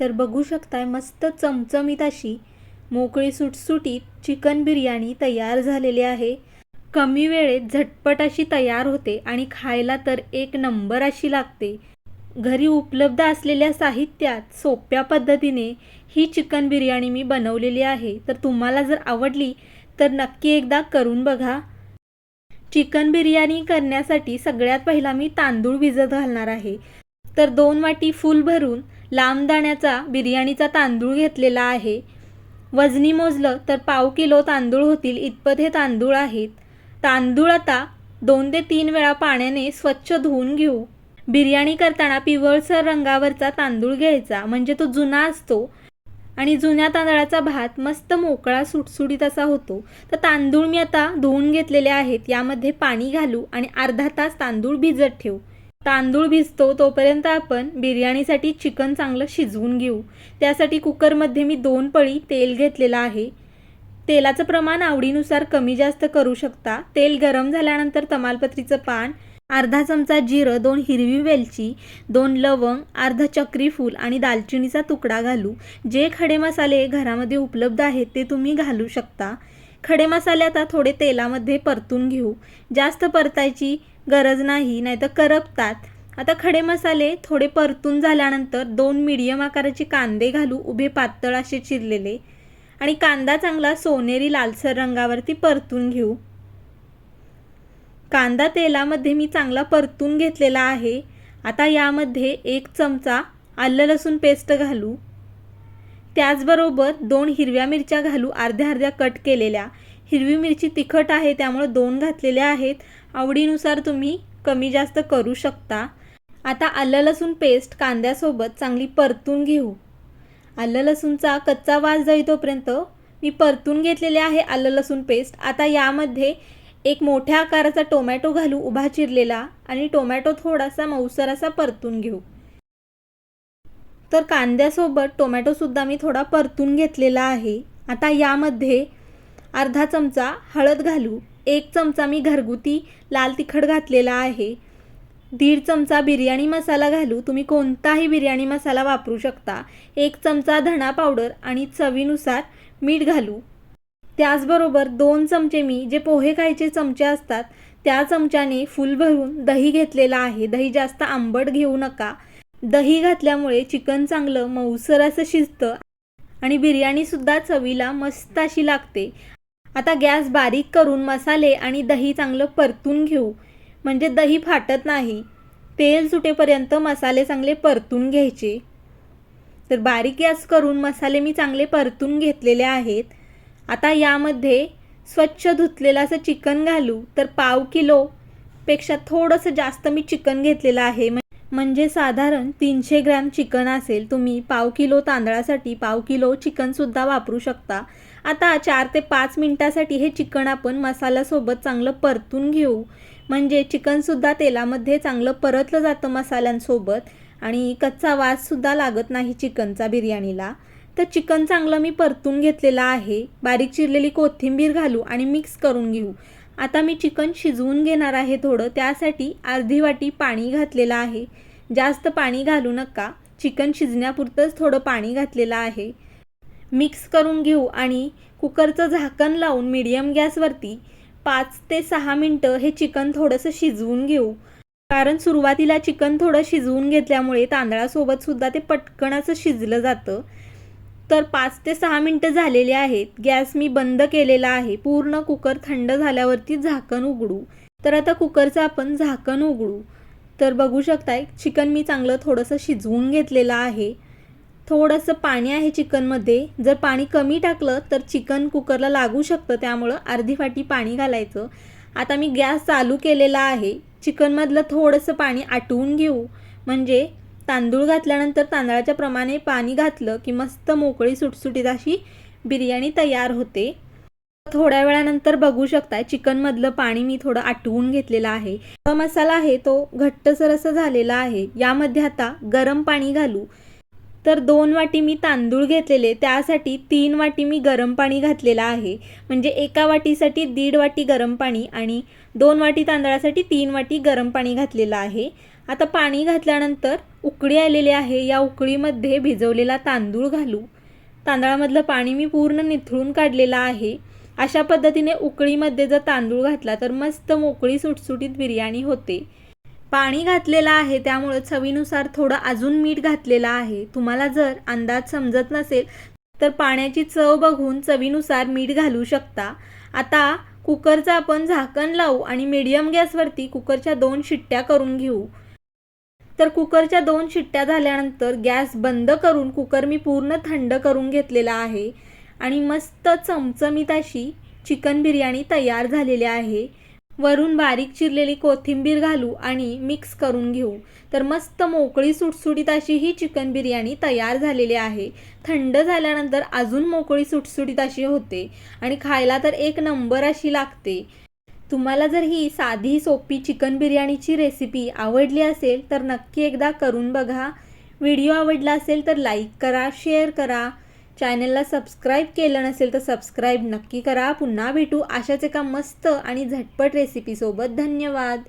तर बघू शकताय मस्त चमचमीत अशी मोकळी सुटसुटीत चिकन बिर्याणी तयार झालेली आहे. कमी वेळेत झटपट अशी तयार होते आणि खायला तर एक नंबर अशी लागते. घरी उपलब्ध असलेल्या साहित्यात सोप्या पद्धतीने ही चिकन बिर्याणी मी बनवलेली आहे. तर तुम्हाला जर आवडली तर नक्की एकदा करून बघा. चिकन बिर्याणी करण्यासाठी सगळ्यात पहिला मी तांदूळ भिजत घालणार आहे. तर दोन वाटी फुल भरून लांब दाण्याचा बिर्याणीचा तांदूळ घेतलेला आहे. वजनी मोजलं तर पाव किलो तांदूळ होतील इतपत हे तांदूळ आहेत. तांदूळ आता दोन ते तीन वेळा पाण्याने स्वच्छ धुवून घेऊ. बिर्याणी करताना पिवळसर रंगावरचा तांदूळ घ्यायचा म्हणजे तो जुना असतो. आणि जुन्या तांदळाचा भात मस्त मोकळा सुटसुटीत असा होतो. तर तांदूळ मी आता धुवून घेतलेले आहेत यामध्ये पाणी घालू आणि अर्धा तास तांदूळ भिजत ठेवू. तांदूळ भिजतो तोपर्यंत आपण बिर्याणीसाठी चिकन चांगलं शिजवून घेऊ. त्यासाठी कुकरमध्ये मी दोन पळी तेल घेतलेलं आहे. तेलाचं प्रमाण आवडीनुसार कमी जास्त करू शकता. तेल गरम झाल्यानंतर तमालपत्रीचं पान अर्धा चमचा जिरं दोन हिरवी वेलची दोन लवंग अर्धा चक्री फूल आणि दालचिनीचा तुकडा घालू. जे खडे मसाले घरामध्ये उपलब्ध आहेत ते तुम्ही घालू शकता. खडे मसाले आता थोडे तेलामध्ये परतून घेऊ. जास्त परतायची गरज नाही नाहीतर करपतात. आता खडे मसाले थोडे परतून झाल्यानंतर दोन मीडियम आकाराचे कांदे घालू उभे पातळ असे चिरलेले आणि कांदा चांगला सोनेरी लालसर रंगावरती परतून घेऊ. कांदा तेलामध्ये मी चांगला परतून घेतलेला आहे. आता यामध्ये एक चमचा आलं लसूण पेस्ट घालू. त्याचबरोबर दोन हिरव्या मिरच्या घालू अर्ध्या अर्ध्या कट केलेल्या. हिरवी मिरची तिखट आहे त्यामुळे दोन घातलेल्या आहेत. आवडीनुसार तुम्ही कमी जास्त करू शकता. आता आलं लसूण पेस्ट कांद्यासोबत चांगली परतून घेऊ. आलं लसूणचा कच्चा वास जाई तोपर्यंत मी परतून घेतलेले आहे आलं लसूण पेस्ट आता यामध्ये एक मोठ्या आकाराचा टोमॅटो घालू उभा चिरलेला आणि टोमॅटो थोडासा मऊसर असा परतून घेऊ. तर कांद्यासोबत टोमॅटोसुद्धा मी थोडा परतून घेतलेला आहे. आता यामध्ये अर्धा चमचा हळद घालू एक चमचा मी घरगुती लाल तिखट घातलेला आहे. दीड चमचा बिर्याणी मसाला घालू तुम्ही कोणताही बिर्याणी मसाला वापरू शकता. एक चमचा धणा पावडर आणि चवीनुसार मीठ घालू. त्याचबरोबर दोन चमचे मी जे पोहे खायचे चमचे असतात त्या चमच्याने फुल भरून दही घेतलेला आहे. दही जास्त आंबट घेऊ नका. दही घातल्यामुळे चिकन चांगलं मऊसर असं शिजतं आणि बिर्याणीसुद्धा चवीला मस्त अशी लागते. आता गॅस बारीक करून मसाले आणि दही चांगलं परतून घेऊ. म्हणजे दही फाटत नाही. तेल सुटेपर्यंत मसाले चांगले परतून घ्यायचे. तर बारीक गॅस करून मसाले मी चांगले परतून घेतलेले आहेत. आता यामध्ये स्वच्छ धुतलेलं असं चिकन घालू. तर पाव किलोपेक्षा थोडंसं जास्त मी चिकन घेतलेलं आहे. म्हणजे साधारण तीनशे ग्रॅम चिकन असेल तुम्ही पाव किलो तांदळासाठी पाव किलो चिकनसुद्धा वापरू शकता. आता चार ते पाच मिनटासाठी हे चिकन आपण मसाल्यासोबत चांगलं परतून घेऊ. म्हणजे चिकनसुद्धा तेलामध्ये चांगलं परतलं जातं मसाल्यांसोबत आणि कच्चा वाससुद्धा लागत नाही चिकनचा बिर्याणीला. तर चिकन चांगलं मी परतून घेतलेलं आहे. बारीक चिरलेली कोथिंबीर घालू आणि मिक्स करून घेऊ. आता मी चिकन शिजवून घेणार आहे थोडं. त्यासाठी अर्धी वाटी पाणी घातलेलं आहे. जास्त पाणी घालू नका. चिकन शिजण्यापुरतंच थोडं पाणी घातलेलं आहे. मिक्स करून घेऊ आणि कुकरचं झाकण लावून मीडियम गॅसवरती पाच ते सहा मिनटं हे चिकन थोडंसं शिजवून घेऊ. कारण सुरुवातीला चिकन थोडं शिजवून घेतल्यामुळे तांदळासोबत सुद्धा ते पटकन असं शिजलं जातं. तर पाच ते सहा मिनटं झालेले आहेत. गॅस मी बंद केलेला आहे. पूर्ण कुकर थंड झाल्यावरती झाकण उघडू. तर आता कुकरचं आपण झाकण उघडू. तर बघू शकताय चिकन मी चांगलं थोडंसं शिजवून घेतलेलं आहे. थोडंसं पाणी आहे चिकनमध्ये. जर पाणी कमी टाकलं तर चिकन कुकरला लागू शकतं. त्यामुळं अर्धी फाटी पाणी घालायचं. आता मी गॅस चालू केलेला आहे. चिकनमधलं थोडंसं पाणी आटवून घेऊ. म्हणजे तांदूळ घातल्यानंतर तांदळाच्या प्रमाणे पाणी घातलं की मस्त मोकळी सुटसुटीत अशी बिर्याणी तयार होते. थोड्या वेळानंतर बघू शकताय चिकनमधलं पाणी मी थोडं आटवून घेतलेलं आहे. हा मसाला आहे तो घट्टसर असं झालेला आहे. यामध्ये आता गरम पाणी घालू. तर दोन वाटी मी तांदूळ घेतलेले त्यासाठी तीन वाटी मी गरम पाणी घातलेलं आहे. म्हणजे एका वाटीसाठी दीड वाटी गरम पाणी आणि दोन वाटी तांदळासाठी तीन वाटी गरम पाणी घातलेलं आहे. आता पाणी घातल्यानंतर उकळी आलेली आहे. या उकळीमध्ये भिजवलेला तांदूळ घालू. तांदळामधलं पाणी मी पूर्ण निथळून काढलेलं आहे. अशा पद्धतीने उकळीमध्ये जर तांदूळ घातला तर मस्त मोकळी सुटसुटीत बिर्याणी होते. पाणी घातलेलं आहे त्यामुळे चवीनुसार थोडं अजून मीठ घातलेलं आहे. तुम्हाला जर अंदाज समजत नसेल तर पाण्याची चव बघून चवीनुसार मीठ घालू शकता. आता कुकरचं आपण झाकण लावू आणि मीडियम गॅसवरती कुकरच्या दोन शिट्ट्या करून घेऊ. तर कुकरच्या दोन शिट्ट्या झाल्यानंतर गॅस बंद करून कुकर मी पूर्ण थंड करून घेतलेला आहे. आणि मस्त चमचमीत अशी चिकन बिर्याणी तयार झालेली आहे. वरून बारीक चिरलेली कोथिंबीर घालू आणि मिक्स करून घेऊ. तर मस्त मोकळी सुटसुटीत अशी ही चिकन बिर्याणी तयार झालेली आहे. थंड झाल्यानंतर अजून मोकळी सुटसुटीत अशी होते. आणि खायला तर एक नंबर अशी लागते. तुम्हाला जर ही साधी सोपी चिकन बिर्याणीची रेसिपी आवडली असेल तर नक्की एकदा करून बघा. व्हिडिओ आवडला असेल तर लाईक करा शेअर करा. चॅनलला सबस्क्राईब केलं नसेल तर सबस्क्राईब नक्की करा. पुन्हा भेटू अशाच एका मस्त आणि झटपट रेसिपीसोबत धन्यवाद.